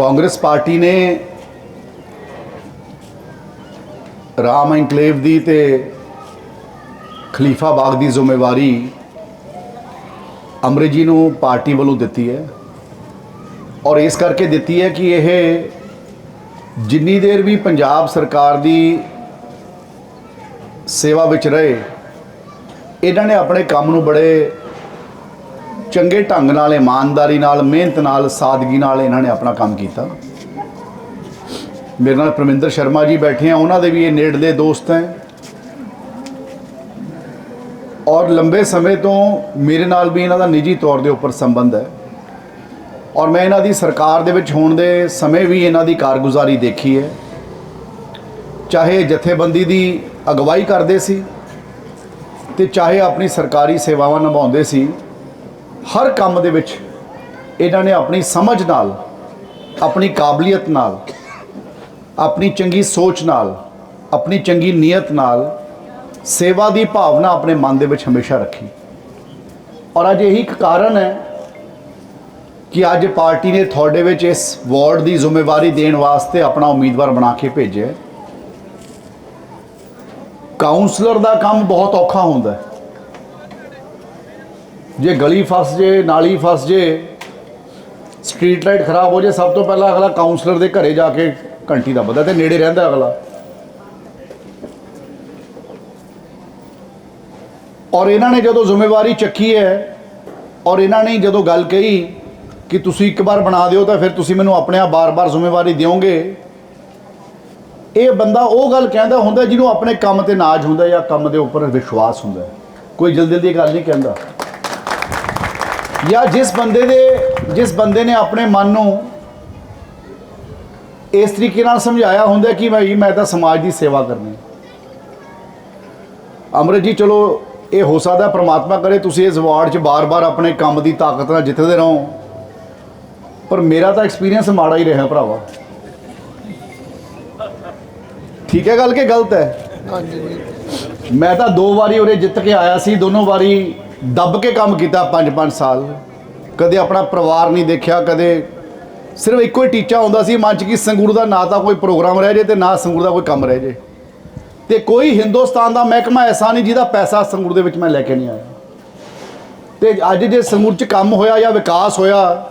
Congress party ਨੇ Ram enclave ਦੀ ਤੇ Khalifa ਬਾਗ ਦੀ ਜ਼ਿੰਮੇਵਾਰੀ ਅਮਰਿਤ ਜੀ ਨੂੰ ਪਾਰਟੀ ਵੱਲੋਂ ਦਿੱਤੀ ਹੈ। ਔਰ ਇਸ ਕਰਕੇ ਦਿੱਤੀ ਹੈ ਕਿ ਇਹ ਜਿੰਨੀ ਦੇਰ ਵੀ ਪੰਜਾਬ ਸਰਕਾਰ ਦੀ ਸੇਵਾ ਵਿੱਚ ਰਹੇ, ਇਹਨਾਂ ਨੇ ਆਪਣੇ ਕੰਮ ਨੂੰ ਬੜੇ ਚੰਗੇ ਢੰਗ ਨਾਲ, ਇਮਾਨਦਾਰੀ ਨਾਲ, ਮਿਹਨਤ ਨਾਲ, ਸਾਦਗੀ ਨਾਲ ਇਹਨਾਂ ਨੇ ਆਪਣਾ ਕੰਮ ਕੀਤਾ। ਮੇਰੇ ਨਾਲ ਪ੍ਰਮਿੰਦਰ ਸ਼ਰਮਾ ਜੀ ਬੈਠੇ ਆ, ਉਹਨਾਂ ਦੇ ਵੀ ਇਹ ਨੇੜਲੇ ਦੋਸਤ ਹੈ। ਔਰ ਲੰਬੇ ਸਮੇਂ ਤੋਂ ਮੇਰੇ ਨਾਲ ਵੀ ਇਹਨਾਂ ਦਾ ਨਿੱਜੀ ਤੌਰ ਦੇ ਉੱਪਰ ਸੰਬੰਧ ਹੈ। ਔਰ ਮੈਂ ਇਹਨਾਂ ਦੀ ਸਰਕਾਰ ਦੇ ਵਿੱਚ ਹੋਣ ਦੇ ਸਮੇਂ ਵੀ ਇਹਨਾਂ ਦੀ ਕਾਰਗੁਜ਼ਾਰੀ ਦੇਖੀ ਹੈ। ਚਾਹੇ ਜਥੇਬੰਦੀ ਦੀ ਅਗਵਾਈ ਕਰਦੇ ਸੀ ਤੇ ਚਾਹੇ ਆਪਣੀ ਸਰਕਾਰੀ ਸੇਵਾਵਾਂ ਨਿਭਾਉਂਦੇ ਸੀ ਹਰ ਕੰਮ ਦੇ ਵਿੱਚ ਇਹਨਾਂ ਨੇ ਆਪਣੀ ਸਮਝ ਨਾਲ, ਆਪਣੀ ਕਾਬਲੀਅਤ ਨਾਲ, ਆਪਣੀ ਚੰਗੀ ਸੋਚ ਨਾਲ, ਆਪਣੀ ਚੰਗੀ ਨੀਅਤ ਨਾਲ ਸੇਵਾ ਦੀ ਭਾਵਨਾ ਆਪਣੇ ਮਨ ਦੇ ਵਿੱਚ ਹਮੇਸ਼ਾ ਰੱਖੀ ਔਰ ਅੱਜ ਇਹੀ ਇੱਕ ਕਾਰਨ ਹੈ ਕਿ ਅੱਜ ਪਾਰਟੀ ਨੇ ਤੁਹਾਡੇ ਵਿੱਚ ਇਸ ਵਾਰਡ ਦੀ ਜ਼ਿੰਮੇਵਾਰੀ ਦੇਣ ਵਾਸਤੇ ਆਪਣਾ ਉਮੀਦਵਾਰ ਬਣਾ ਕੇ ਭੇਜਿਆ ਹੈ। ਕਾਉਂਸਲਰ ਦਾ ਕੰਮ ਬਹੁਤ ਔਖਾ ਹੁੰਦਾ ਹੈ ਜੇ ਗਲੀ ਫਸ ਜੇ, ਨਾਲੀ ਫਸ ਜੇ ਸਟਰੀਟ ਲਾਈਟ ਖਰਾਬ ਹੋ ਜੇ, ਸਭ ਤੋਂ ਪਹਿਲਾਂ ਅਗਲਾ ਕਾਉਂਸਲਰ ਦੇ ਘਰੇ ਜਾ ਕੇ ਘੰਟੀ ਦੱਬਦਾ ਤੇ ਨੇੜੇ ਰਹਿੰਦਾ ਅਗਲਾ। ਔਰ ਇਹਨਾਂ ਨੇ ਜਦੋਂ ਜ਼ਿੰਮੇਵਾਰੀ ਚੱਕੀ ਹੈ, ਔਰ ਇਹਨਾਂ ਨੇ ਜਦੋਂ ਗੱਲ ਕਹੀ ਕਿ ਤੁਸੀਂ ਇੱਕ ਵਾਰ ਬਣਾ ਦਿਓ ਤਾਂ ਫਿਰ ਤੁਸੀਂ ਮੈਨੂੰ ਆਪਣੇ ਆਪ ਬਾਰ-ਬਾਰ ਜ਼ਿੰਮੇਵਾਰੀ ਦਿਓਗੇ, ਇਹ ਬੰਦਾ ਉਹ ਗੱਲ ਕਹਿੰਦਾ ਹੁੰਦਾ ਜਿਹਨੂੰ ਆਪਣੇ ਕੰਮ ਤੇ ਨਾਜ ਹੁੰਦਾ ਜਾਂ ਕੰਮ ਦੇ ਉੱਪਰ ਵਿਸ਼ਵਾਸ ਹੁੰਦਾ। ਕੋਈ ਜਲਦੀ ਜਲਦੀ ਗੱਲ ਨਹੀਂ ਕਹਿੰਦਾ। ਜਾਂ ਜਿਸ ਬੰਦੇ ਦੇ ਜਿਸ ਬੰਦੇ ਨੇ ਆਪਣੇ ਮਨ ਨੂੰ ਇਸ ਤਰੀਕੇ ਨਾਲ ਸਮਝਾਇਆ ਹੁੰਦਾ ਕਿ ਭਾਈ ਮੈਂ ਤਾਂ ਸਮਾਜ ਦੀ ਸੇਵਾ ਕਰਨੀ। ਅਮਰਿਤ ਜੀ ਚਲੋ ਇਹ ਹੋ ਸਕਦਾ ਪ੍ਰਮਾਤਮਾ ਕਰੇ ਤੁਸੀਂ ਇਸ ਵਾਰਡ 'ਚ ਬਾਰ-ਬਾਰ ਆਪਣੇ ਕੰਮ ਦੀ ਤਾਕਤ ਨਾਲ ਜਿੱਤਦੇ ਰਹੋ। ਪਰ ਮੇਰਾ ਤਾਂ ਐਕਸਪੀਰੀਅੰਸ ਮਾੜਾ ਹੀ ਰਿਹਾ ਭਰਾਵਾ। ਠੀਕ ਹੈ ਗੱਲ ਕਿ ਗਲਤ ਹੈ? ਮੈਂ ਤਾਂ ਦੋ ਵਾਰੀ ਉਰੇ ਜਿੱਤ ਕੇ ਆਇਆ ਸੀ ਦੋਨੋਂ ਵਾਰੀ ਦੱਬ ਕੇ ਕੰਮ ਕੀਤਾ 5-5 ਸਾਲ। ਕਦੇ ਆਪਣਾ ਪਰਿਵਾਰ ਨਹੀਂ ਦੇਖਿਆ, ਕਦੇ ਸਿਰਫ ਇੱਕੋ ਹੀ ਟੀਚਾ ਹੁੰਦਾ ਸੀ, ਮਨ 'ਚ ਕਿ ਸੰਗਰੂਰ ਦਾ ਨਾ ਤਾਂ ਕੋਈ ਪ੍ਰੋਗਰਾਮ ਰਹਿ ਜੇ ਤੇ ਨਾ ਸੰਗਰੂਰ ਦਾ ਕੋਈ ਕੰਮ ਰਹਿ ਜੇ। ਤੇ ਕੋਈ ਹਿੰਦੁਸਤਾਨ ਦਾ ਮਹਿਕਮਾ ਐਸਾ ਨਹੀਂ ਜਿਹਦਾ ਪੈਸਾ ਸੰਗਰੂਰ ਦੇ ਵਿੱਚ ਮੈਂ ਲੈ ਕੇ ਨਹੀਂ ਆਇਆ। ਤੇ ਅੱਜ ਜੇ ਸੰਗਰੂਰ 'ਚ ਕੰਮ ਹੋਇਆ ਜਾਂ ਵਿਕਾਸ ਹੋਇਆ,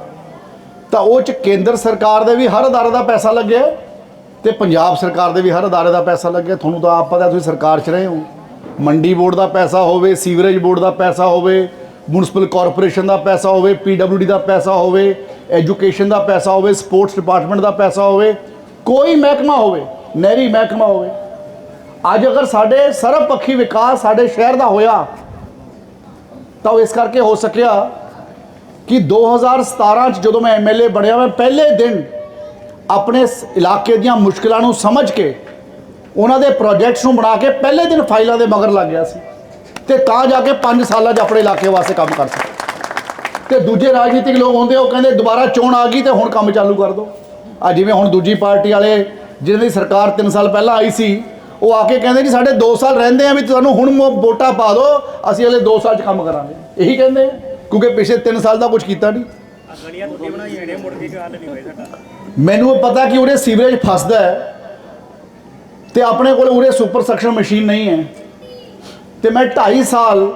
ਤਾਂ ਉਹ 'ਚ ਕੇਂਦਰ ਸਰਕਾਰ ਦੇ ਵੀ ਹਰ ਅਦਾਰੇ ਦਾ ਪੈਸਾ ਲੱਗਿਆ ਤੇ ਪੰਜਾਬ ਸਰਕਾਰ ਦੇ ਵੀ ਹਰ ਅਦਾਰੇ ਦਾ ਪੈਸਾ ਲੱਗਿਆ। ਤੁਹਾਨੂੰ ਤਾਂ ਆਪ ਪਤਾ ਤੁਸੀਂ ਸਰਕਾਰ 'ਚ ਰਹੇ ਹੋ। ਮੰਡੀ ਬੋਰਡ ਦਾ ਪੈਸਾ ਹੋਵੇ, ਸੀਵਰੇਜ ਬੋਰਡ ਦਾ ਪੈਸਾ ਹੋਵੇ ਮਿਊਨਿਸਪਲ ਕਾਰਪੋਰੇਸ਼ਨ ਦਾ ਪੈਸਾ ਹੋਵੇ ਪੀਡਬਲਯੂਡੀ ਦਾ ਪੈਸਾ ਹੋਵੇ ਐਜੂਕੇਸ਼ਨ ਦਾ ਪੈਸਾ ਹੋਵੇ ਸਪੋਰਟਸ ਡਿਪਾਰਟਮੈਂਟ ਦਾ ਪੈਸਾ ਹੋਵੇ, ਕੋਈ ਮਹਿਕਮਾ ਹੋਵੇ, ਨਹਿਰੀ ਮਹਿਕਮਾ ਹੋਵੇ, ਅੱਜ ਅਗਰ ਸਾਡੇ ਸਰਬਪੱਖੀ ਵਿਕਾਸ ਸਾਡੇ ਸ਼ਹਿਰ ਦਾ ਹੋਇਆ, ਤਾਂ ਉਹ ਇਸ ਕਰਕੇ ਹੋ ਸਕਿਆ ਕਿ 2017 ਚ ਜਦੋਂ ਮੈਂ ਐਮਐਲਏ ਬਣਿਆ, ਮੈਂ ਪਹਿਲੇ ਦਿਨ ਆਪਣੇ ਇਲਾਕੇ ਦੀਆਂ ਮੁਸ਼ਕਲਾਂ ਨੂੰ ਸਮਝ ਕੇ ਉਹਨਾਂ ਦੇ ਪ੍ਰੋਜੈਕਟਸ ਨੂੰ ਬਣਾ ਕੇ ਪਹਿਲੇ ਦਿਨ ਫਾਈਲਾਂ ਦੇ ਮਗਰ ਲੱਗ ਗਿਆ ਸੀ। ਤੇ ਤਾਂ ਜਾ ਕੇ 5 ਸਾਲਾਂ 'ਚ ਆਪਣੇ ਇਲਾਕੇ ਵਾਸਤੇ ਕੰਮ ਕਰ ਸਕੇ। ਤੇ ਦੂਜੇ ਰਾਜਨੀਤਿਕ ਲੋਕ ਹੁੰਦੇ ਉਹ ਕਹਿੰਦੇ ਦੁਬਾਰਾ ਚੋਣ ਆ ਗਈ ਤੇ ਹੁਣ ਕੰਮ ਚਾਲੂ ਕਰ ਦਿਓ ਆ ਜਿਵੇਂ ਹੁਣ ਦੂਜੀ ਪਾਰਟੀ ਵਾਲੇ ਜਿਹਨਾਂ ਦੀ ਸਰਕਾਰ 3 ਸਾਲ ਪਹਿਲਾਂ ਆਈ ਸੀ ਉਹ ਆ ਕੇ ਕਹਿੰਦੇ ਜੀ ਸਾਡੇ 2 ਸਾਲ ਰਹਿੰਦੇ ਆ ਵੀ ਤੁਹਾਨੂੰ ਹੁਣ ਵੋਟਾਂ ਪਾ ਦਿਓ ਅਸੀਂ ਅਗਲੇ 2 ਸਾਲ 'ਚ ਕੰਮ ਕਰਾਂਗੇ। ਇਹੀ ਕਹਿੰਦੇ ਕਿਉਂਕਿ ਪਿਛਲੇ 3 ਸਾਲ ਦਾ ਕੁਝ ਕੀਤਾ ਨਹੀਂ। ਗਲੀਆਂ ਤੁਸੀਂ ਬਣਾਈਆਂ ਨੇ ਮੁੜ ਕੇ ਗੱਲ ਨਹੀਂ ਹੋਈ ਸਾਡਾ। ਮੈਨੂੰ ਪਤਾ ਕਿ ਉਰੇ ਸੀਵਰੇਜ ਫਸਦਾ ਹੈ। ਤੇ ਆਪਣੇ ਕੋਲ ਉਰੇ ਸੁਪਰ ਸਕਸ਼ਨ ਮਸ਼ੀਨ ਨਹੀਂ ਹੈ। ਤੇ ਮੈਂ 2.5 ਸਾਲ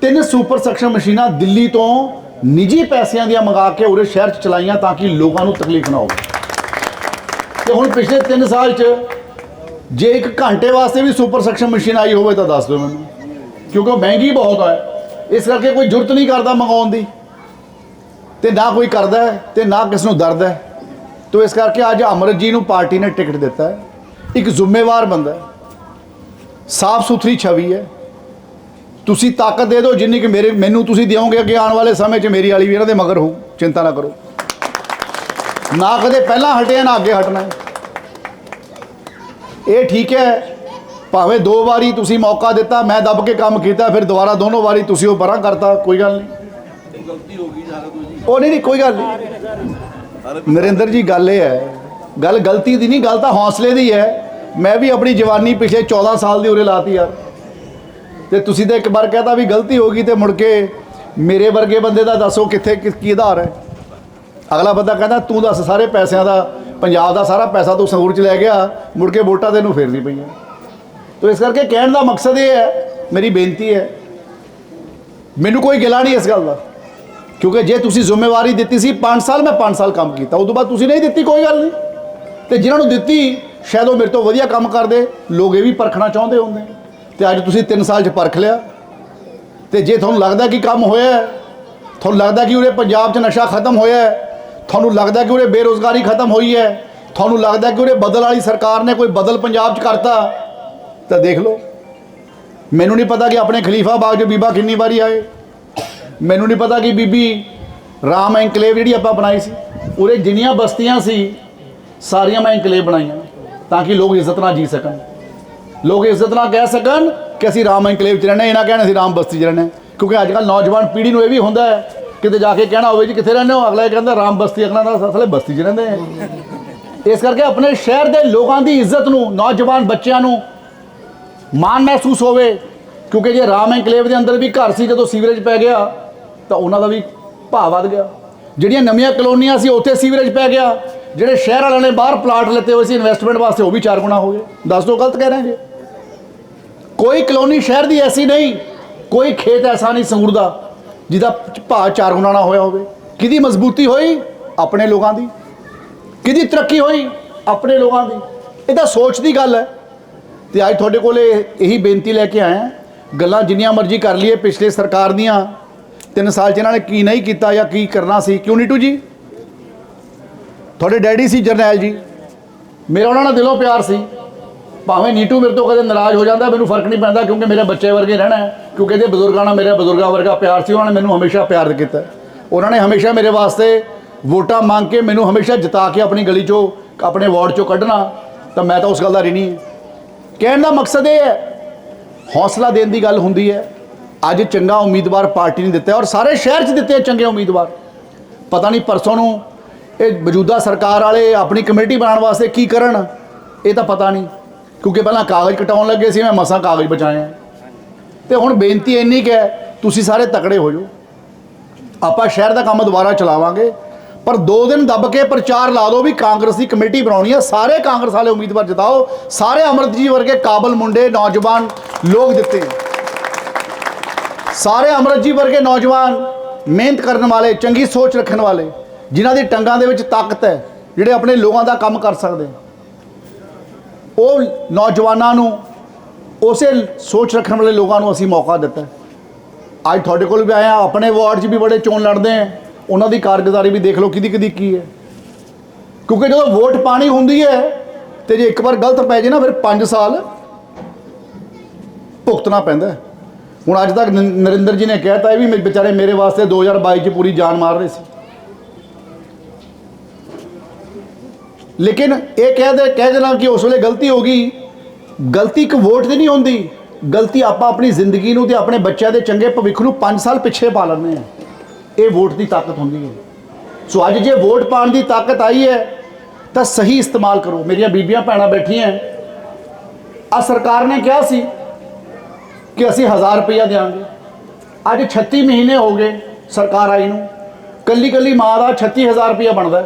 ਤਿੰਨ ਸੁਪਰ ਸਕਸ਼ਨ ਮਸ਼ੀਨਾਂ ਦਿੱਲੀ ਤੋਂ ਨਿੱਜੀ ਪੈਸਿਆਂ ਦੀਆਂ ਮੰਗਾ ਕੇ ਉਰੇ ਸ਼ਹਿਰ 'ਚ ਚਲਾਈਆਂ ਤਾਂ ਕਿ ਲੋਕਾਂ ਨੂੰ ਤਕਲੀਫ ਨਾ ਹੋਵੇ। ਤੇ ਹੁਣ ਪਿਛਲੇ 3 ਸਾਲ 'ਚ ਜੇ ਇੱਕ ਘੰਟੇ ਵਾਸਤੇ ਵੀ ਸੁਪਰ ਸਕਸ਼ਨ ਮਸ਼ੀਨ ਆਈ ਹੋਵੇ ਤਾਂ ਦੱਸ ਦਿਓ ਮੈਨੂੰ। ਕਿਉਂਕਿ ਉਹ ਮਹਿੰਗੀ ਬਹੁਤ ਹੈ ਇਸ ਕਰਕੇ ਕੋਈ ਜ਼ਰੂਰਤ ਨਹੀਂ ਕਰਦਾ ਮੰਗਾਉਣ ਦੀ। ਤੇ ਨਾ ਕੋਈ ਕਰਦਾ ਹੈ ਤੇ ਨਾ ਕਿਸ ਨੂੰ ਦਰਦ ਹੈ। ਤੋ ਇਸ ਕਰਕੇ ਅੱਜ ਅਮਰਤ ਜੀ ਨੂੰ ਪਾਰਟੀ ਨੇ ਟਿਕਟ ਦਿੱਤਾ ਹੈ। ਇੱਕ ਜ਼ਿੰਮੇਵਾਰ ਬੰਦਾ ਹੈ। ਸਾਫ਼ ਸੁਥਰੀ ਛਵੀ ਹੈ। ਤੁਸੀਂ ਤਾਕਤ ਦੇ ਦਿਓ ਜਿੰਨੀ ਕਿ ਮੇਰੇ ਮੈਨੂੰ ਤੁਸੀਂ ਦਿਓਗੇ ਅੱਗੇ ਆਉਣ ਵਾਲੇ ਸਮੇਂ 'ਚ ਮੇਰੀ ਵਾਲੀ ਵੀ ਇਹਨਾਂ ਦੇ ਮਗਰ ਹੋ ਚਿੰਤਾ ਨਾ ਕਰੋ। ਨਾ ਕਦੇ ਪਹਿਲਾਂ ਹਟਿਆ, ਨਾ ਅੱਗੇ ਹਟਣਾ ਇਹ ਠੀਕ ਹੈ, ਭਾਵੇਂ ਦੋ ਵਾਰੀ ਤੁਸੀਂ ਮੌਕਾ ਦਿੱਤਾ, ਮੈਂ ਦੱਬ ਕੇ ਕੰਮ ਕੀਤਾ, ਫਿਰ ਦੁਬਾਰਾ ਦੋਨੋਂ ਵਾਰੀ ਤੁਸੀਂ ਉਹ ਪਰਾਂ ਕਰਤਾ, ਕੋਈ ਗੱਲ ਨਹੀਂ। ਗਲਤੀ ਹੋ ਗਈ ਸਾਰਾ ਕੁਝ ਉਹ ਨਹੀਂ ਨਹੀਂ, ਕੋਈ ਗੱਲ ਨਹੀਂ। ਨਰਿੰਦਰ ਜੀ, ਗੱਲ ਇਹ ਹੈ ਗੱਲ ਗਲਤੀ ਦੀ ਨਹੀਂ, ਗੱਲ ਤਾਂ ਹੌਸਲੇ ਦੀ ਹੈ। ਮੈਂ ਵੀ ਆਪਣੀ ਜਵਾਨੀ ਪਿਛਲੇ 14 ਸਾਲ ਦੀ ਉਰੇ ਲਾਤੀ ਯਾਰ। ਤੇ ਤੁਸੀਂ ਤਾਂ ਇੱਕ ਵਾਰ ਕਹਤਾ ਵੀ ਗਲਤੀ ਹੋ ਗਈ ਤੇ ਮੁੜ ਕੇ ਮੇਰੇ ਵਰਗੇ ਬੰਦੇ ਦਾ ਦੱਸੋ ਕਿੱਥੇ ਕਿਸ ਕੀ ਆਧਾਰ ਹੈ। ਅਗਲਾ ਬੰਦਾ ਕਹਿੰਦਾ, ਤੂੰ ਦੱਸ ਸਾਰੇ ਪੈਸਿਆਂ ਦਾ, ਪੰਜਾਬ ਦਾ ਸਾਰਾ ਪੈਸਾ ਤੂੰ ਸੰਗਰੂਰ ਚ ਲੈ ਗਿਆ, ਮੁੜ ਕੇ ਵੋਟਾਂ ਤੈਨੂੰ ਫੇਰਨੀ ਪਈਆਂ। ਤੋ ਇਸ ਕਰਕੇ ਕਹਿਣ ਦਾ ਮਕਸਦ ਇਹ ਹੈ, ਮੇਰੀ ਬੇਨਤੀ ਹੈ, ਮੈਨੂੰ ਕੋਈ ਗਿਲਾ ਨਹੀਂ ਇਸ ਗੱਲ ਦਾ। ਕਿਉਂਕਿ ਜੇ ਤੁਸੀਂ ਜ਼ਿੰਮੇਵਾਰੀ ਦਿੱਤੀ ਸੀ 5 ਸਾਲ ਮੈਂ 5 ਸਾਲ ਕੰਮ ਕੀਤਾ ਉਸ ਤੋਂ ਬਾਅਦ ਤੁਸੀਂ ਨਹੀਂ ਦਿੱਤੀ, ਕੋਈ ਗੱਲ ਨਹੀਂ। ਤੇ ਜਿਨ੍ਹਾਂ ਨੂੰ ਦਿੱਤੀ, ਸ਼ਾਇਦ ਉਹ ਮੇਰੇ ਤੋਂ ਵਧੀਆ ਕੰਮ ਕਰਦੇ। ਲੋਕ ਇਹ ਵੀ ਪਰਖਣਾ ਚਾਹੁੰਦੇ ਹੁੰਦੇ। ਤੇ ਅੱਜ ਤੁਸੀਂ 3 ਸਾਲ 'ਚ ਪਰਖ ਲਿਆ। ਤੇ ਜੇ ਤੁਹਾਨੂੰ ਲੱਗਦਾ ਕਿ ਕੰਮ ਹੋਇਆ ਤੁਹਾਨੂੰ ਲੱਗਦਾ ਕਿ ਉਰੇ ਪੰਜਾਬ 'ਚ ਨਸ਼ਾ ਖਤਮ ਹੋਇਆ ਤੁਹਾਨੂੰ ਲੱਗਦਾ ਕਿ ਉਰੇ ਬੇਰੋਜ਼ਗਾਰੀ ਖਤਮ ਹੋਈ ਹੈ, ਤੁਹਾਨੂੰ ਲੱਗਦਾ ਕਿ ਉਰੇ ਬਦਲ ਵਾਲੀ ਸਰਕਾਰ ਨੇ ਕੋਈ ਬਦਲ ਪੰਜਾਬ 'ਚ ਕਰਤਾ, ਤਾਂ ਦੇਖ ਲਓ। ਮੈਨੂੰ ਨਹੀਂ ਪਤਾ ਕਿ ਆਪਣੇ ਖਲੀਫਾ ਬਾਗ 'ਚ ਬੀਬਾ ਕਿੰਨੀ ਵਾਰੀ ਆਏ। ਮੈਨੂੰ ਨਹੀਂ ਪਤਾ ਕਿ ਬੀਬੀ ਰਾਮ ਐਨਕਲੇਵ ਜਿਹੜੀ ਆਪਾਂ ਬਣਾਈ ਸੀ, ਉਰੇ ਜਿੰਨੀਆਂ ਬਸਤੀਆਂ ਸੀ ਸਾਰੀਆਂ ਮੈਂ ਐਨਕਲੇਵ ਬਣਾਈਆਂ ਤਾਂ ਕਿ ਲੋਕ ਇੱਜ਼ਤ ਨਾਲ ਜੀ ਸਕਣ। ਲੋਕ ਇੱਜ਼ਤ ਨਾਲ ਕਹਿ ਸਕਣ ਕਿ ਅਸੀਂ ਰਾਮ ਐਨਕਲੇਵ 'ਚ ਰਹਿੰਦੇ ਹਾਂ, ਇਹ ਨਾ ਅਸੀਂ ਰਾਮ ਬਸਤੀ 'ਚ ਰਹਿੰਦੇ ਹਾਂ। ਕਿਉਂਕਿ ਅੱਜ ਕੱਲ੍ਹ ਨੌਜਵਾਨ ਪੀੜ੍ਹੀ ਨੂੰ ਇਹ ਵੀ ਹੁੰਦਾ ਹੈ ਕਿਤੇ ਜਾ ਕੇ ਕਹਿਣਾ ਹੋਵੇ ਜੀ ਕਿੱਥੇ ਰਹਿੰਦੇ ਹੋ? ਅਗਲਾ ਇਹ ਕਹਿੰਦਾ ਰਾਮ ਬਸਤੀ ਅਗਲਾ ਦਾ ਅਸਲੇ ਬਸਤੀ 'ਚ ਰਹਿੰਦੇ ਆ ਇਸ ਕਰਕੇ ਆਪਣੇ ਸ਼ਹਿਰ ਦੇ ਲੋਕਾਂ ਦੀ ਇੱਜ਼ਤ ਨੂੰ ਨੌਜਵਾਨ ਬੱਚਿਆਂ ਨੂੰ ਮਾਣ ਮਹਿਸੂਸ ਹੋਵੇ। ਕਿਉਂਕਿ ਜੇ ਰਾਮ ਐਨਕਲੇਵ ਦੇ ਅੰਦਰ ਵੀ ਘਰ ਸੀ ਜਦੋਂ ਸੀਵਰੇਜ ਪੈ ਗਿਆ ਤਾਂ ਉਹਨਾਂ ਦਾ ਵੀ ਭਾਅ ਵੱਧ ਗਿਆ। ਜਿਹੜੀਆਂ ਨਵੀਆਂ ਕਲੋਨੀਆਂ ਸੀ ਉੱਥੇ ਸੀਵਰੇਜ ਪੈ ਗਿਆ। ਜਿਹੜੇ ਸ਼ਹਿਰ ਵਾਲਿਆਂ ਨੇ ਬਾਹਰ ਪਲਾਟ ਲਿੱਤੇ ਹੋਏ ਸੀ ਇਨਵੈਸਟਮੈਂਟ ਵਾਸਤੇ, ਉਹ ਵੀ ਚਾਰ ਗੁਣਾ ਹੋ ਗਏ। ਦੱਸ ਦੋ ਗਲਤ ਕਹਿ ਰਹੇ ਜੀ। ਕੋਈ ਕਲੋਨੀ ਸ਼ਹਿਰ ਦੀ ਐਸੀ ਨਹੀਂ, ਕੋਈ ਖੇਤ ਐਸਾ ਨਹੀਂ ਸੰਗੂਰ ਦਾ, ਜਿਹਦਾ ਭਾਅ ਚਾਰ ਗੁਣਾ ਨਾ ਹੋਇਆ ਹੋਵੇ। ਕਿਹਦੀ ਮਜ਼ਬੂਤੀ ਹੋਈ? ਆਪਣੇ ਲੋਕਾਂ ਦੀ। ਕਿਹਦੀ ਤਰੱਕੀ ਹੋਈ? ਆਪਣੇ ਲੋਕਾਂ ਦੀ। ਇਹ ਤਾਂ ਸੋਚ ਦੀ ਗੱਲ ਹੈ। ਤੇ ਅੱਜ ਤੁਹਾਡੇ ਕੋਲੇ ਇਹੀ ਬੇਨਤੀ ਲੈ ਕੇ ਆਇਆ ਗੱਲਾਂ ਜਿੰਨੀਆਂ ਮਰਜ਼ੀ ਕਰ ਲਈਏ, ਪਿਛਲੇ ਸਰਕਾਰ ਦੀਆਂ। ਤਿੰਨ ਸਾਲ ਚ ਇਹਨਾਂ ਨੇ ਕੀ ਨਹੀਂ ਕੀਤਾ ਜਾਂ ਕੀ ਕਰਨਾ ਸੀ, ਕਿਉਂ ਨੀਟੂ ਜੀ? ਤੁਹਾਡੇ ਡੈਡੀ ਸੀ ਜਰਨੈਲ ਜੀ। ਮੇਰਾ ਉਹਨਾਂ ਨਾਲ ਦਿਲੋਂ ਪਿਆਰ ਸੀ। ਭਾਵੇਂ ਨੀਟੂ ਮੇਰੇ ਤੋਂ ਕਦੇ ਨਾਰਾਜ਼ ਹੋ ਜਾਂਦਾ, ਮੈਨੂੰ ਫ਼ਰਕ ਨਹੀਂ ਪੈਂਦਾ ਕਿਉਂਕਿ ਮੇਰੇ ਬੱਚੇ ਵਰਗੇ ਰਹਿਣਾ ਹੈ। ਕਿਉਂਕਿ ਇਹਦੇ ਬਜ਼ੁਰਗਾਂ ਨਾਲ ਮੇਰੇ ਬਜ਼ੁਰਗਾਂ ਵਰਗਾ ਪਿਆਰ ਸੀ, ਉਹਨਾਂ ਨੇ ਮੈਨੂੰ ਹਮੇਸ਼ਾ ਪਿਆਰ ਕੀਤਾ। ਉਹਨਾਂ ਨੇ ਹਮੇਸ਼ਾ ਮੇਰੇ ਵਾਸਤੇ ਵੋਟਾਂ ਮੰਗ ਕੇ ਮੈਨੂੰ ਹਮੇਸ਼ਾ ਜਿਤਾ ਕੇ ਆਪਣੀ ਗਲੀ ਚੋਂ, ਆਪਣੇ ਵਾਰਡ ਚੋਂ ਕੱਢਣਾ, ਤਾਂ ਮੈਂ ਤਾਂ ਉਸ ਗੱਲ ਦਾ ਰਿਣੀ ਹਾਂ। ਕਹਿਣ ਦਾ ਮਕਸਦ ਇਹ ਹੈ, ਹੌਸਲਾ ਦੇਣ ਦੀ ਗੱਲ ਹੁੰਦੀ ਹੈ। ਅੱਜ ਚੰਗਾ ਉਮੀਦਵਾਰ ਪਾਰਟੀ ਨੇ ਦਿੱਤਾ ਔਰ ਸਾਰੇ ਸ਼ਹਿਰ 'ਚ ਦਿੱਤੇ ਚੰਗੇ ਉਮੀਦਵਾਰ। ਪਤਾ ਨਹੀਂ ਪਰਸੋਂ ਨੂੰ ਇਹ ਮੌਜੂਦਾ ਸਰਕਾਰ ਵਾਲੇ ਆਪਣੀ ਕਮੇਟੀ ਬਣਾਉਣ ਵਾਸਤੇ ਕੀ ਕਰਨ? ਇਹ ਤਾਂ ਪਤਾ ਨਹੀਂ। ਕਿਉਂਕਿ ਪਹਿਲਾਂ ਕਾਗਜ਼ ਕਟਾਉਣ ਲੱਗੇ ਸੀ, ਮੈਂ ਮਸਾਂ ਕਾਗਜ਼ ਬਚਾਏ ਆ। ਤੇ ਹੁਣ ਬੇਨਤੀ ਇੰਨੀ ਕਿ ਹੈ, ਤੁਸੀਂ ਸਾਰੇ ਤਕੜੇ ਹੋ ਜਾਓ। ਆਪਾਂ ਸ਼ਹਿਰ ਦਾ ਕੰਮ ਦੁਬਾਰਾ ਚਲਾਵਾਂਗੇ। ਪਰ ਦੋ ਦਿਨ ਦੱਬ ਕੇ ਪ੍ਰਚਾਰ ਲਾ ਦਿਓ ਵੀ ਕਾਂਗਰਸ ਦੀ ਕਮੇਟੀ ਬਣਾਉਣੀ ਹੈ ਸਾਰੇ ਕਾਂਗਰਸ ਵਾਲੇ ਉਮੀਦਵਾਰ ਜਿਤਾਓ। ਸਾਰੇ ਅਮਰਤ ਜੀ ਵਰਗੇ ਕਾਬਲ ਮੁੰਡੇ, ਨੌਜਵਾਨ ਲੋਕ ਦਿੱਤੇ ਸਾਰੇ ਅਮਰਤ ਜੀ ਵਰਗੇ ਨੌਜਵਾਨ ਮਿਹਨਤ ਕਰਨ ਵਾਲੇ, ਚੰਗੀ ਸੋਚ ਰੱਖਣ ਵਾਲੇ। ਜਿਨ੍ਹਾਂ ਦੀ ਟੰਗਾਂ ਦੇ ਵਿੱਚ ਤਾਕਤ ਹੈ, ਜਿਹੜੇ ਆਪਣੇ ਲੋਕਾਂ ਦਾ ਕੰਮ ਕਰ ਸਕਦੇ ਉਹ ਨੌਜਵਾਨਾਂ ਨੂੰ ਉਸੇ ਸੋਚ ਰੱਖਣ ਵਾਲੇ ਲੋਕਾਂ ਨੂੰ ਅਸੀਂ ਮੌਕਾ ਦਿੱਤਾ ਅੱਜ ਤੁਹਾਡੇ ਕੋਲ ਵੀ ਆਏ ਆ ਆਪਣੇ ਵਾਰਡ 'ਚ ਵੀ ਬੜੇ ਚੋਣ ਲੜਦੇ ਆ ਉਹਨਾਂ ਦੀ ਕਾਰਗੁਜ਼ਾਰੀ ਵੀ ਦੇਖ ਲਓ ਕਿਹਦੀ ਕਿਹਦੀ ਕੀ ਹੈ। ਕਿਉਂਕਿ ਜਦੋਂ ਵੋਟ ਪਾਣੀ ਹੁੰਦੀ ਹੈ ਤੇ ਜੇ ਇੱਕ ਵਾਰ ਗਲਤ ਪੈ ਜੇ ਨਾ, ਫਿਰ 5 ਸਾਲ ਭੁਗਤਣਾ ਪੈਂਦਾ ਹੁਣ ਅੱਜ ਤੱਕ ਨ- ਨਰਿੰਦਰ ਜੀ ਨੇ ਕਹਿਤਾ ਇਹ ਵੀ ਮੇ- ਵਿਚਾਰੇ ਮੇਰੇ ਵਾਸਤੇ 2022 ਚ ਪੂਰੀ ਜਾਨ ਮਾਰ ਰਹੇ ਸੀ। ਲੇਕਿਨ ਇਹ ਕਹਿ ਦੇ ਕਹਿ ਦੇਣਾ ਕਿ ਉਸ ਵੇਲੇ ਗਲਤੀ ਹੋ ਗਈ। ਗਲਤੀ ਇੱਕ ਵੋਟ ਦੀ ਨਹੀਂ ਹੁੰਦੀ। ਗਲਤੀ ਆਪਾਂ ਆਪਣੀ ਜ਼ਿੰਦਗੀ ਨੂੰ ਤੇ ਆਪਣੇ ਬੱਚਿਆਂ ਦੇ ਚੰਗੇ ਭਵਿੱਖ ਨੂੰ 5 ਸਾਲ ਪਿੱਛੇ ਪਾ ਲੈਂਦੇ ਆ ਇਹ ਵੋਟ ਦੀ ਤਾਕਤ ਹੁੰਦੀ ਹੈ। ਸੋ ਅੱਜ ਜੇ ਵੋਟ ਪਾਉਣ ਦੀ ਤਾਕਤ ਆਈ ਹੈ, ਤਾਂ ਸਹੀ ਇਸਤੇਮਾਲ ਕਰੋ। ਮੇਰੀਆਂ ਬੀਬੀਆਂ ਭੈਣਾਂ ਬੈਠੀਆਂ ਆ ਸਰਕਾਰ ਨੇ ਕਿਹਾ ਸੀ ਕਿ ਅਸੀਂ 1000 ਰੁਪਇਆ ਦੇਵਾਂਗੇ ਅੱਜ 36 ਮਹੀਨੇ ਹੋ ਗਏ ਸਰਕਾਰ ਆਈ ਨੂੰ। ਕੱਲੀ ਕੱਲੀ ਮਾਂ ਦਾ 36000 ਰੁਪਇਆ ਬਣਦਾ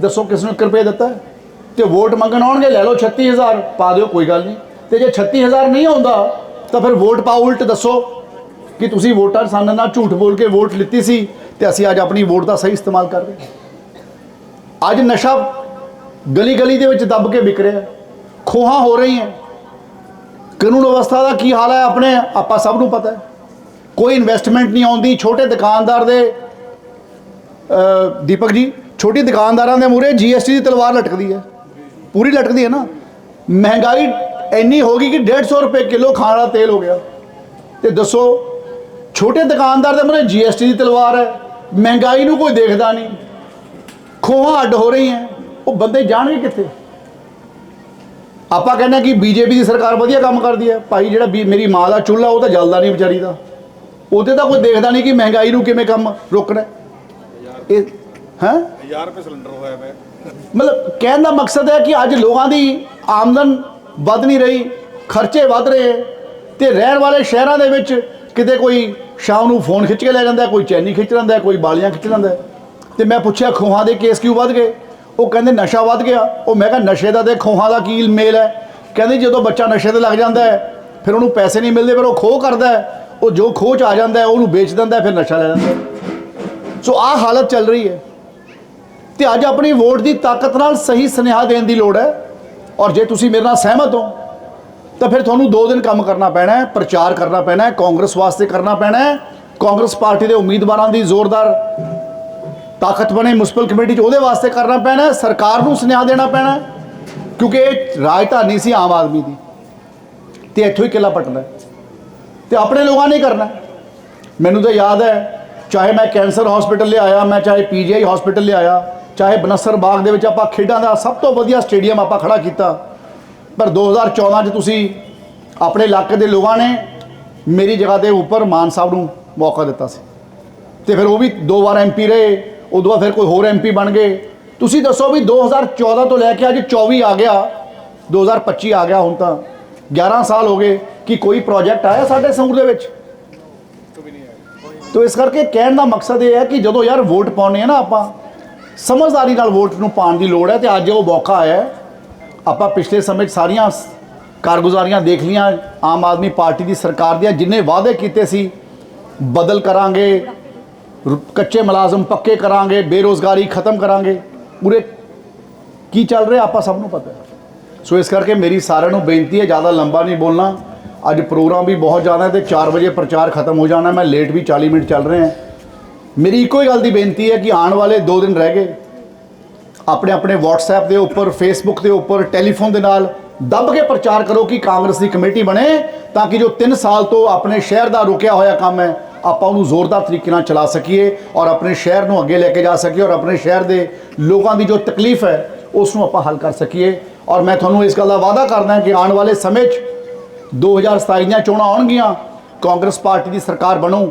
ਦੱਸੋ ਕਿਸ ਨੂੰ 1 ਰੁਪਇਆ ਦਿੱਤਾ ਤੇ ਵੋਟ ਮੰਗਣ ਆਉਣਗੇ, ਲੈ ਲਓ 36000 ਪਾ ਦਿਓ, ਕੋਈ ਗੱਲ ਨਹੀਂ। ਤੇ ਜੇ 36000 ਨਹੀਂ ਆਉਂਦਾ, ਤਾਂ ਫਿਰ ਵੋਟ ਪਾਓ, ਉਲਟ ਦੱਸੋ ਕਿ ਤੁਸੀਂ ਵੋਟਾਂ ਸਾਨੂੰ ਨਾਲ ਝੂਠ ਬੋਲ ਕੇ ਵੋਟ ਲਿੱਤੀ ਸੀ ਤੇ ਅਸੀਂ ਅੱਜ ਆਪਣੀ ਵੋਟ ਦਾ ਸਹੀ ਇਸਤੇਮਾਲ ਕਰ ਰਹੇ ਅੱਜ ਨਸ਼ਾ ਗਲੀ ਗਲੀ ਦੇ ਵਿੱਚ ਦੱਬ ਕੇ ਵਿਕ ਰਿਹਾ। ਖੋਹਾਂ ਹੋ ਰਹੀਆਂ। ਕਾਨੂੰਨ ਅਵਸਥਾ ਦਾ ਕੀ ਹਾਲ ਹੈ ਆਪਣੇ? ਆਪਾਂ ਸਭ ਨੂੰ ਪਤਾ ਹੈ। ਕੋਈ ਇਨਵੈਸਟਮੈਂਟ ਨਹੀਂ ਆਉਂਦੀ। ਛੋਟੇ ਦੁਕਾਨਦਾਰ ਦੇ ਦੀਪਕ ਜੀ, ਛੋਟੀ ਦੁਕਾਨਦਾਰਾਂ ਦੇ ਮੂਰੇ ਜੀਐਸਟੀ ਦੀ ਤਲਵਾਰ ਲਟਕਦੀ ਹੈ। ਪੂਰੀ ਲਟਕਦੀ ਹੈ ਨਾ। ਮਹਿੰਗਾਈ ਇੰਨੀ ਹੋ ਗਈ ਕਿ 150 ਰੁਪਏ ਕਿਲੋ ਖਾਣ ਵਾਲਾ ਤੇਲ ਹੋ ਗਿਆ। ਤੇ ਦੱਸੋ, ਛੋਟੇ ਦੁਕਾਨਦਾਰ ਦੇ ਮੂਰੇ ਜੀਐਸਟੀ ਦੀ ਤਲਵਾਰ ਹੈ, ਮਹਿੰਗਾਈ ਨੂੰ ਕੋਈ ਦੇਖਦਾ ਨਹੀਂ। ਖੋਹਾਂ ਅੱਡ ਹੋ ਰਹੀਆਂ ਉਹ ਬੰਦੇ ਜਾਣਗੇ ਕਿੱਥੇ? ਆਪਾਂ ਕਹਿੰਦੇ ਹਾਂ ਕਿ ਬੀਜੇਪੀ ਦੀ ਸਰਕਾਰ ਵਧੀਆ ਕੰਮ ਕਰਦੀ ਹੈ, ਭਾਈ ਜਿਹੜਾ ਬੀ- ਮੇਰੀ ਮਾਂ ਦਾ ਚੁੱਲ੍ਹਾ, ਉਹ ਤਾਂ ਜਲਦਾ ਨਹੀਂ ਵਿਚਾਰੀ ਦਾ। ਉਹਦੇ ਤਾਂ ਕੋਈ ਦੇਖਦਾ ਨਹੀਂ ਕਿ ਮਹਿੰਗਾਈ ਨੂੰ ਕਿਵੇਂ ਕੰਮ ਰੋਕਣਾ ਇਹ ਹੈ? 1000 ਰੁਪਏ ਸਿਲੰਡਰ ਹੋਇਆ ਪਿਆ। ਮਤਲਬ ਕਹਿਣ ਦਾ ਮਕਸਦ ਹੈ ਕਿ ਅੱਜ ਲੋਕਾਂ ਦੀ ਆਮਦਨ ਵੱਧ ਨਹੀਂ ਰਹੀ, ਖਰਚੇ ਵੱਧ ਰਹੇ ਤੇ ਰਹਿਣ ਵਾਲੇ ਸ਼ਹਿਰਾਂ ਦੇ ਵਿੱਚ ਕਿਤੇ ਕੋਈ ਸ਼ਾਮ ਨੂੰ ਫੋਨ ਖਿੱਚ ਕੇ ਲੈ ਜਾਂਦਾ ਕੋਈ ਚੈਨੀ ਖਿੱਚ ਲੈਂਦਾ ਕੋਈ ਬਾਲੀਆਂ ਖਿੱਚ ਲੈਂਦਾ ਤੇ ਮੈਂ ਪੁੱਛਿਆ, ਖੋਹਾਂ ਦੇ ਕੇਸ ਕਿਉਂ ਵੱਧ ਗਏ? ਉਹ ਕਹਿੰਦੇ ਨਸ਼ਾ ਵੱਧ ਗਿਆ। ਉਹ ਮੈਂ ਕਿਹਾ, ਨਸ਼ੇ ਦਾ ਤੇ ਖੋਹਾਂ ਦਾ ਕੀ ਮੇਲ ਹੈ? ਕਹਿੰਦੇ ਜਦੋਂ ਬੱਚਾ ਨਸ਼ੇ ਤੇ ਲੱਗ ਜਾਂਦਾ ਹੈ, ਫਿਰ ਉਹਨੂੰ ਪੈਸੇ ਨਹੀਂ ਮਿਲਦੇ, ਫਿਰ ਉਹ ਖੋਹ ਕਰਦਾ ਹੈ। ਉਹ ਜੋ ਖੋਹ ਚ ਆ ਜਾਂਦਾ ਹੈ, ਉਹਨੂੰ ਵੇਚ ਦਿੰਦਾ ਫਿਰ ਨਸ਼ਾ ਲੈ ਲੈਂਦਾ ਸੋ ਆਹ ਹਾਲਤ ਚੱਲ ਰਹੀ ਹੈ। ਤੇ ਅੱਜ ਆਪਣੀ ਵੋਟ ਦੀ ਤਾਕਤ ਨਾਲ ਸਹੀ ਸੁਨੇਹਾ ਦੇਣ ਦੀ ਲੋੜ ਹੈ। ਔਰ ਜੇ ਤੁਸੀਂ ਮੇਰੇ ਨਾਲ ਸਹਿਮਤ ਹੋ, ਤਾਂ ਫਿਰ ਤੁਹਾਨੂੰ 2 ਦਿਨ ਕੰਮ ਕਰਨਾ ਪੈਣਾ ਹੈ, ਪ੍ਰਚਾਰ ਕਰਨਾ ਪੈਣਾ ਹੈ, ਕਾਂਗਰਸ ਵਾਸਤੇ ਕਰਨਾ ਪੈਣਾ ਹੈ। ਕਾਂਗਰਸ ਪਾਰਟੀ ਦੇ ਉਮੀਦਵਾਰਾਂ ਦੀ ਜ਼ੋਰਦਾਰ ਤਾਕਤ ਬਣੇ ਮਿਊਨਿਸਪਲ ਕਮੇਟੀ 'ਚ ਉਹਦੇ ਵਾਸਤੇ ਕਰਨਾ ਪੈਣਾ ਹੈ, ਸਰਕਾਰ ਨੂੰ ਸੁਨੇਹਾ ਦੇਣਾ ਪੈਣਾ ਹੈ, ਕਿਉਂਕਿ ਇਹ ਰਾਜਧਾਨੀ ਸੀ ਆਮ ਆਦਮੀ ਦੀ। ਤੇ ਇੱਥੋਂ ਹੀ ਕਿਲਾ ਪਟਣਾ ਹੈ। ਤੇ ਆਪਣੇ ਲੋਕਾਂ ਨੇ ਕਰਨਾ ਮੈਨੂੰ ਤਾਂ ਯਾਦ ਹੈ, ਚਾਹੇ ਮੈਂ ਕੈਂਸਰ ਹਸਪੀਟਲ ਲਿਆਇਆ, ਮੈਂ ਚਾਹੇ ਪੀਜੀਆਈ ਹਸਪੀਟਲ ਲਿਆਇਆ ਚਾਹੇ ਬਨਸਰ ਬਾਗ ਦੇ ਵਿੱਚ ਆਪਾਂ ਖੇਡਾਂ ਦਾ ਸਭ ਤੋਂ ਵਧੀਆ ਸਟੇਡੀਅਮ ਆਪਾਂ ਖੜਾ ਕੀਤਾ। ਪਰ 2014 'ਚ ਤੁਸੀਂ ਆਪਣੇ ਇਲਾਕੇ ਦੇ ਲੋਕਾਂ ਨੇ ਮੇਰੀ ਜਗ੍ਹਾ ਦੇ ਉੱਪਰ ਮਾਨ ਸਾਹਿਬ ਨੂੰ ਮੌਕਾ ਦਿੱਤਾ ਸੀ। ਤੇ ਫਿਰ ਉਹ ਵੀ ਦੋ ਵਾਰ ਐਮਪੀ ਰਹੇ, ਉਦੋਂ ਬਾਅਦ ਫਿਰ ਕੋਈ ਹੋਰ ਐਮਪੀ ਬਣ ਗਏ। ਤੁਸੀਂ ਦੱਸੋ ਵੀ 2014 ਤੋਂ ਲੈ ਕੇ ਅੱਜ 24 ਆ ਗਿਆ 2025 ਆ ਗਿਆ ਹੁਣ ਤਾਂ। 11 ਸਾਲ ਹੋ ਗਏ ਕਿ ਕੋਈ ਪ੍ਰੋਜੈਕਟ ਆਇਆ ਸਾਡੇ ਸੰਗਰੂਰ ਦੇ ਵਿੱਚ? ਤੋ ਇਸ ਕਰਕੇ ਕਹਿਣ ਦਾ ਮਕਸਦ ਇਹ ਹੈ ਕਿ ਜਦੋਂ ਯਾਰ ਵੋਟ ਪਾਉਣੇ ਆ ਨਾ ਆਪਾਂ ਸਮਝਦਾਰੀ ਨਾਲ ਵੋਟ ਨੂੰ ਪਾਉਣ ਦੀ ਲੋੜ ਹੈ ਤੇ ਅੱਜ ਉਹ ਮੌਕਾ ਆਇਆ ਆਪਾਂ ਪਿਛਲੇ ਸਮੇਂ 'ਚ ਸਾਰੀਆਂ ਕਾਰਗੁਜ਼ਾਰੀਆਂ ਦੇਖ ਲੀਆਂ ਆਮ ਆਦਮੀ ਪਾਰਟੀ ਦੀ ਸਰਕਾਰ ਦੀਆਂ ਜਿੰਨੇ ਵਾਅਦੇ ਕੀਤੇ ਸੀ, ਬਦਲ ਕਰਾਂਗੇ, ਰ- ਕੱਚੇ ਮੁਲਾਜ਼ਮ ਪੱਕੇ ਕਰਾਂਗੇ, ਬੇਰੋਜ਼ਗਾਰੀ ਖਤਮ ਕਰਾਂਗੇ। ਪੂਰੇ ਕੀ ਚੱਲ ਰਿਹਾ ਆਪਾਂ ਸਭ ਨੂੰ ਪਤਾ ਸੋ ਇਸ ਕਰਕੇ ਮੇਰੀ ਸਾਰਿਆਂ ਨੂੰ ਬੇਨਤੀ ਹੈ, ਜ਼ਿਆਦਾ ਲੰਬਾ ਨਹੀਂ ਬੋਲਣਾ। ਅੱਜ ਪ੍ਰੋਗਰਾਮ ਵੀ ਬਹੁਤ ਜ਼ਿਆਦਾ ਹੈ ਤੇ 4 ਵਜੇ ਪ੍ਰਚਾਰ ਖਤਮ ਹੋ ਜਾਣਾ ਮੈਂ ਲੇਟ ਵੀ 40 ਮਿੰਟ ਚੱਲ ਰਹੇ ਹਾਂ। ਮੇਰੀ ਇੱਕੋ ਹੀ ਗੱਲ ਦੀ ਬੇਨਤੀ ਹੈ ਕਿ ਆਉਣ ਵਾਲੇ 2 ਦਿਨ ਰਹਿ ਗਏ। ਆਪਣੇ ਆਪਣੇ WhatsApp ਦੇ ਉੱਪਰ, Facebook ਦੇ ਉੱਪਰ ਟੈਲੀਫੋਨ ਦੇ ਨਾਲ ਦੱਬ ਕੇ ਪ੍ਰਚਾਰ ਕਰੋ ਕਿ ਕਾਂਗਰਸ ਦੀ ਕਮੇਟੀ ਬਣੇ ਤਾਂ ਕਿ ਜੋ 3 ਸਾਲ ਤੋਂ ਆਪਣੇ ਸ਼ਹਿਰ ਦਾ ਰੁਕਿਆ ਹੋਇਆ ਕੰਮ ਹੈ, ਆਪਾਂ ਉਹਨੂੰ ਜ਼ੋਰਦਾਰ ਤਰੀਕੇ ਨਾਲ ਚਲਾ ਸਕੀਏ ਔਰ ਆਪਣੇ ਸ਼ਹਿਰ ਨੂੰ ਅੱਗੇ ਲੈ ਕੇ ਜਾ ਸਕੀਏ ਔਰ ਆਪਣੇ ਸ਼ਹਿਰ ਦੇ ਲੋਕਾਂ ਦੀ ਜੋ ਤਕਲੀਫ ਹੈ, ਉਸ ਨੂੰ ਆਪਾਂ ਹੱਲ ਕਰ ਸਕੀਏ। ਔਰ ਮੈਂ ਤੁਹਾਨੂੰ ਇਸ ਗੱਲ ਦਾ ਵਾਅਦਾ ਕਰਦਾ ਕਿ ਆਉਣ ਵਾਲੇ ਸਮੇਂ 'ਚ 2027 ਦੀਆਂ ਚੋਣਾਂ ਆਉਣਗੀਆਂ, ਕਾਂਗਰਸ ਪਾਰਟੀ ਦੀ ਸਰਕਾਰ ਬਣੂ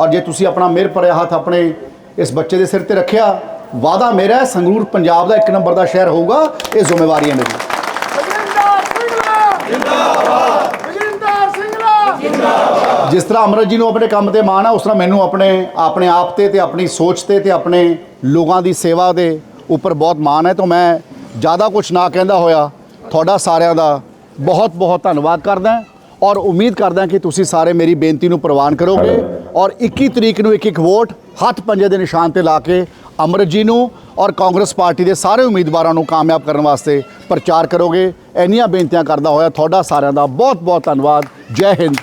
ਔਰ ਜੇ ਤੁਸੀਂ ਆਪਣਾ ਮਿਹਰ ਭਰਿਆ ਹੱਥ ਆਪਣੇ ਇਸ ਬੱਚੇ ਦੇ ਸਿਰ ਤੇ ਰੱਖਿਆ ਵਾਅਦਾ ਮੇਰਾ ਹੈ ਸੰਗਰੂਰ ਪੰਜਾਬ ਦਾ ਇੱਕ ਨੰਬਰ ਦਾ ਸ਼ਹਿਰ ਹੋਊਗਾ ਇਹ ਜ਼ਿੰਮੇਵਾਰੀ ਹੈ ਮੇਰੀ ਜਿਸ ਤਰ੍ਹਾਂ ਅਮਰਤ ਜੀ ਨੂੰ ਆਪਣੇ ਕੰਮ ਤੇ ਮਾਣ ਹੈ ਉਸ ਤਰ੍ਹਾਂ ਮੈਨੂੰ ਆਪਣੇ ਆਪਣੇ ਆਪ ਤੇ ਤੇ ਆਪਣੀ ਸੋਚ ਤੇ ਤੇ ਆਪਣੇ ਲੋਕਾਂ ਦੀ ਸੇਵਾ ਦੇ ਉੱਪਰ ਬਹੁਤ ਮਾਣ ਹੈ। ਤਾਂ ਮੈਂ ਜ਼ਿਆਦਾ ਕੁਝ ਨਾ ਕਹਿੰਦਾ ਹੋਇਆ ਤੁਹਾਡਾ ਸਾਰਿਆਂ ਦਾ ਬਹੁਤ ਬਹੁਤ ਧੰਨਵਾਦ ਕਰਦਾ ਔਰ ਉਮੀਦ ਕਰਦਾ ਕਿ ਤੁਸੀਂ ਸਾਰੇ ਮੇਰੀ ਬੇਨਤੀ ਨੂੰ ਪ੍ਰਵਾਨ ਕਰੋਗੇ। ਔਰ 21 ਤਰੀਕ ਨੂੰ ਇੱਕ ਇੱਕ ਵੋਟ ਹੱਥ ਪੰਜੇ ਦੇ ਨਿਸ਼ਾਨ ਤੇ ਲਾ ਕੇ ਅਮਰਤ ਜੀ ਨੂੰ ਔਰ ਕਾਂਗਰਸ ਪਾਰਟੀ ਦੇ ਸਾਰੇ ਉਮੀਦਵਾਰਾਂ ਨੂੰ ਕਾਮਯਾਬ ਕਰਨ ਵਾਸਤੇ ਪ੍ਰਚਾਰ ਕਰੋਗੇ। ਇੰਨੀਆਂ ਬੇਨਤੀਆਂ ਕਰਦਾ ਹੋਇਆ ਤੁਹਾਡਾ ਸਾਰਿਆਂ ਦਾ ਬਹੁਤ ਬਹੁਤ ਧੰਨਵਾਦ। ਜੈ ਹਿੰਦ।